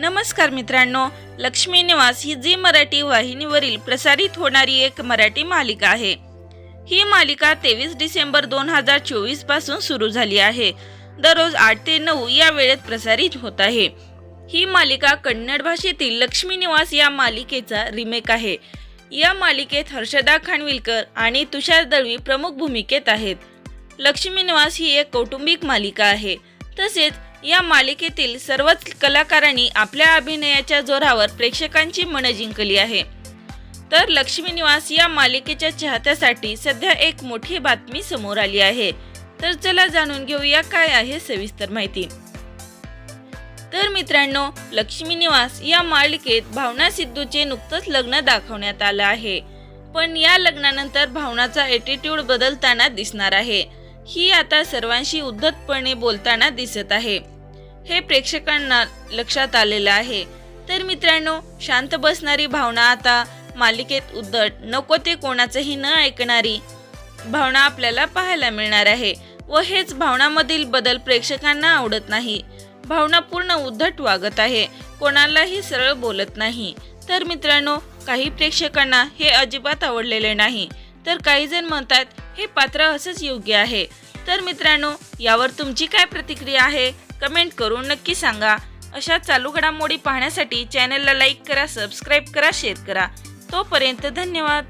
नमस्कार मित्रांनो लक्ष्मी निवास ही जी मराठी वाहिनीवरील प्रसारित होणारी एक मराठी मालिका आहे. ही मालिका तेवीस डिसेंबर दोन हजार चोवीसपासून सुरू झाली आहे. दररोज आठ ते नऊ या वेळेत प्रसारित होत आहे. ही मालिका कन्नड भाषेतील लक्ष्मी निवास या मालिकेचा रिमेक आहे. या मालिकेत हर्षदा खानविलकर आणि तुषार दळवी प्रमुख भूमिकेत आहेत. लक्ष्मी निवास ही एक कौटुंबिक मालिका आहे. तसेच या मालिकेतील सर्वच कलाकारांनी आपल्या अभिनयाच्या जोरावर प्रेक्षकांची मनं जिंकली आहे. तर लक्ष्मी निवास या मालिकेच्या चाहत्यासाठी सध्या एक मोठी बातमी समोर आली आहे. तर चला जाणून घेऊया काय आहे सविस्तर माहिती. तर मित्रांनो लक्ष्मी निवास या मालिकेत भावना सिद्धूचे नुकतंच लग्न दाखवण्यात आलं आहे. पण या लग्नानंतर भावनाचा एटिट्यूड बदलताना दिसणार आहे. ही आता सर्वांशी उद्धतपणे बोलताना दिसत आहे. हे प्रेक्षकांना लक्षात आलेलं आहे. तर मित्रांनो शांत बसणारी भावना आता मालिकेत उद्धट नको ते कोणाचंही न ऐकणारी भावना आपल्याला पाहायला मिळणार आहे व हेच भावनामधील बदल प्रेक्षकांना आवडत नाही. भावना पूर्ण उद्धट वागत आहे कोणालाही सरळ बोलत नाही. तर मित्रांनो काही प्रेक्षकांना हे अजिबात आवडलेले नाही. तर काही जण म्हणतात हे पात्र असंच योग्य आहे. तर मित्रांनो यावर तुमची काय प्रतिक्रिया आहे कमेंट करून नक्की सांगा. अशा चालू घडामोडी पाहण्यासाठी चॅनलला लाईक करा सबस्क्राईब करा शेअर करा. तोपर्यंत धन्यवाद.